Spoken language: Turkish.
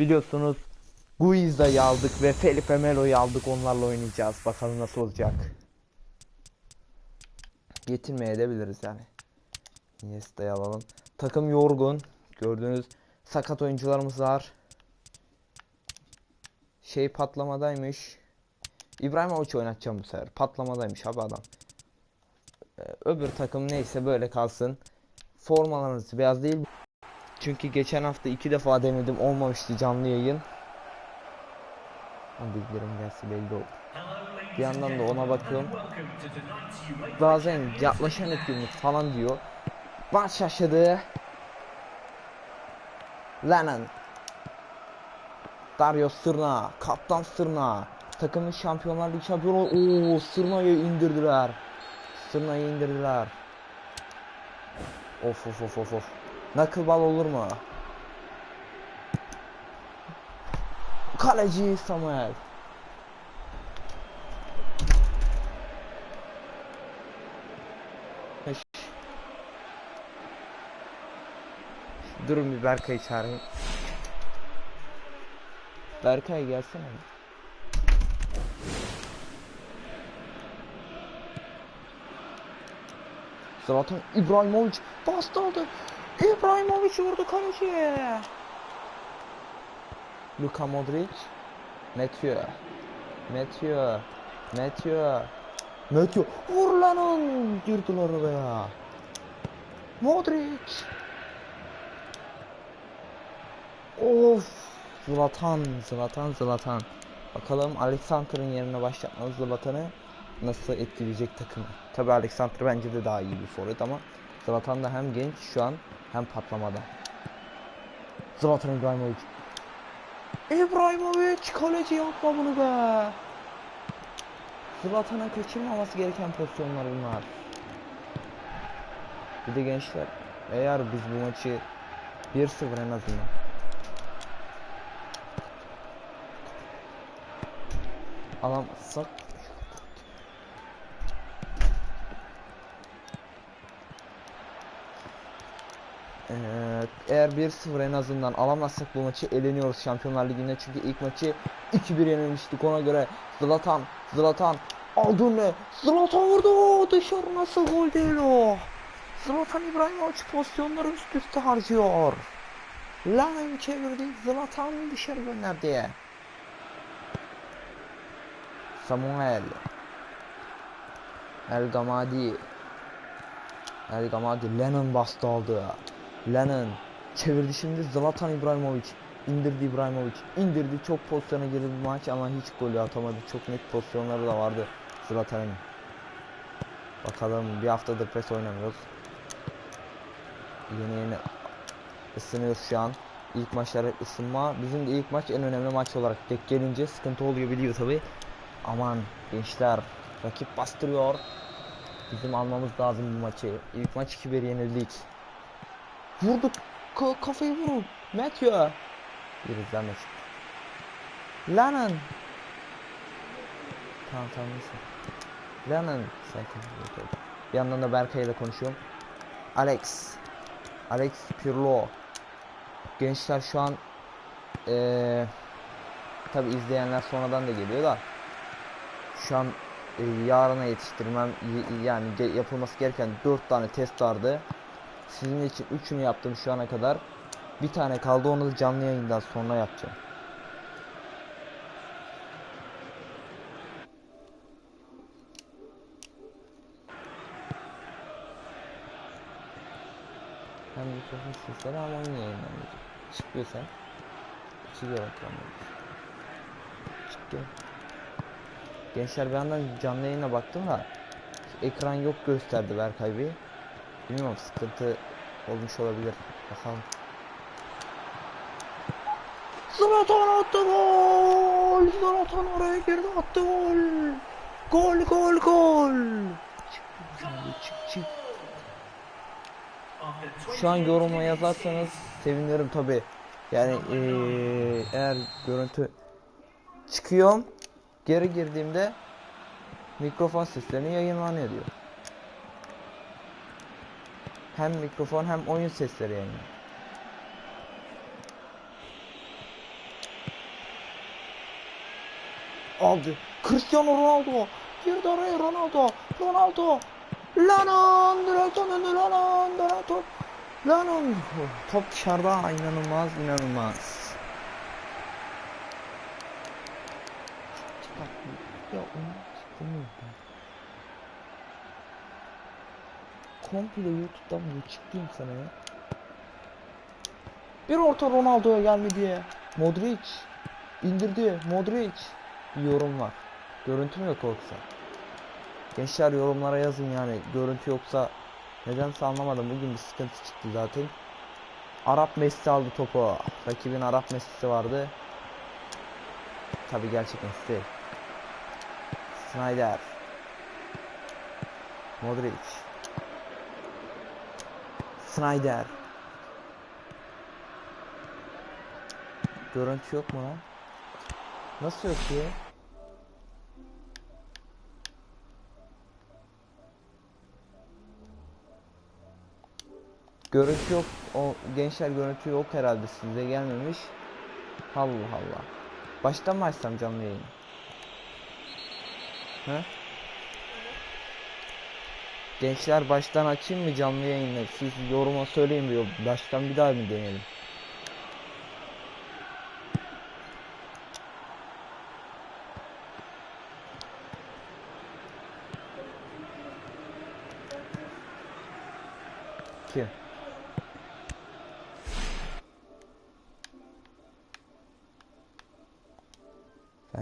Biliyorsunuz Guiza'yı aldık ve Felipe Melo'yu aldık. Onlarla oynayacağız. Bakalım nasıl olacak. Getirmeye edebiliriz yani. Iniesta'yı alalım. Takım yorgun. Gördüğünüz sakat oyuncularımız var. Şey patlamadaymış. İbrahimovic oynatacağım bu sefer. Patlamadaymış abi adam. Ee, öbür takım neyse böyle kalsın. Formalarınız beyaz değil. Çünkü geçen hafta iki defa denedim olmamıştı canlı yayın. Ama bilgilerim gelse belli olur. Bir yandan da ona bakıyorum. Bazen yaklaşan etkinlik falan diyor. Baş şaşırdı. Lennon. Dario Sırna. Kaptan Sırna. Takımın şampiyonlar ligi şampiyonu. Oo Sırna'yı indirdiler. Sırna'yı indirdiler. Of of of of of. Knuckleball olur mu? Kaleci Samuel. Durun bir Berkay'ı çağırayım. Berkay gelsene. Zlatan İbrahimovic bastı aldı. İbrahimovic vurdu kaleciye. Luka Modric. Mathieu. Mathieu. Mathieu. Mathieu. Vur lan. Girdiler oraya. Modric. Of. Zlatan. Zlatan. Zlatan. Bakalım Alexander'ın yerine başlatmalı Zlatan'ı nasıl etkileyecek takımı. Tabi Alexander bence de daha iyi bir forvet ama Zlatan da hem genç şu an hem patlamada. Zlatan İbrahimovic. İbrahimovic kaleci yapma bunu be. Zlatan'a kaçırmaması gereken pozisyonlar bunlar. Bir de gençler eğer biz bu maçı 1-0 en azından alamazsak Eğer 1-0 en azından alamazsak bu maçı eleniyoruz Şampiyonlar Ligi'nde. Çünkü ilk maçı 2-1 yenilmiştik. Ona göre Zlatan Zlatan aldın ne Zlatan vurdu. Dışarı nasıl gol değil o? Zlatan İbrahimovic pozisyonları üst üste harcıyor. Lanem çevirdi. Zlatan dışarı gönderdi. Samuel. El Gamadi. El Gamadi Lennon bastı aldı Lennon çevirdi şimdi Zlatan İbrahimovic indirdi İbrahimovic. İndirdi çok pozisyona girdi bu maç ama hiç golü atamadı. Çok net pozisyonları da vardı Zlatan'ın. Bakalım bir haftadır pes oynamıyoruz. Yeni yeni ısınıyoruz şu an. İlk maçlar hep ısınma bizim de ilk maç en önemli maç olarak tek gelince sıkıntı oluyor biliyor tabi aman gençler rakip bastırıyor. Bizim almamız lazım bu maçı. İlk maç 2-1 yenildik Vurduk. Ka kafayı vurun. Matthew. Yürü zahmet. Lennon. Tamam tamam neyse. Lennon. Ol. Bir yandan da Berkay ile konuşuyorum. Alex. Alex Pirlo. Gençler şu an ee, tabi izleyenler sonradan da geliyor da şu an e, yarına yetiştirmem yani yapılması gereken 4 tane test vardı. Sizin için üçünü yaptım şu ana kadar. Bir tane kaldı onu da canlı yayından sonra yapacağım. Hem mikrofon sesleri ama oyun yayınlanıyor. Çıkıyorsa çıkıyor ekranımız. Çıkıyor. Gençler bir yandan canlı yayına baktım da ekran yok gösterdi Berkay Bey. Bilmiyorum sıkıntı olmuş olabilir. Bakalım. Zlatan attı gol! Zlatan oraya girdi attı gol! Gol gol gol! Çık, çık. Şu an yoruma yazarsanız sevinirim tabi. Yani eee, eğer görüntü çıkıyorum geri girdiğimde mikrofon seslerini yayınlanıyor diyor. Hem mikrofon hem oyun sesleri yani. Aldı. Cristiano Ronaldo. Girdi araya Ronaldo. Ronaldo. Lanon. Direkton önü Lanon. Lanon. Top dışarıda. inanılmaz inanılmaz. Ya onu. Bunu. Ben. Komple YouTube'dan bunu çıktım sana ya. Bir orta Ronaldo'ya gelmedi ya. Modric indirdi. Modric bir yorum var. Görüntü mü yok yoksa? Gençler yorumlara yazın yani. Görüntü yoksa nedense anlamadım. Bugün bir sıkıntı çıktı zaten. Arap Messi aldı topu. Rakibin Arap Messi'si vardı. Tabi gerçek Messi. Snyder. Modric. Snyder. Görüntü yok mu lan? Nasıl yok ya? Görüntü yok. O gençler görüntü yok herhalde size gelmemiş. Allah Allah. Baştan mı açsam canlı yayını? He? Gençler baştan açayım mı canlı yayını? Siz yoruma söyleyin diyor. Baştan bir daha mı deneyelim? Kim?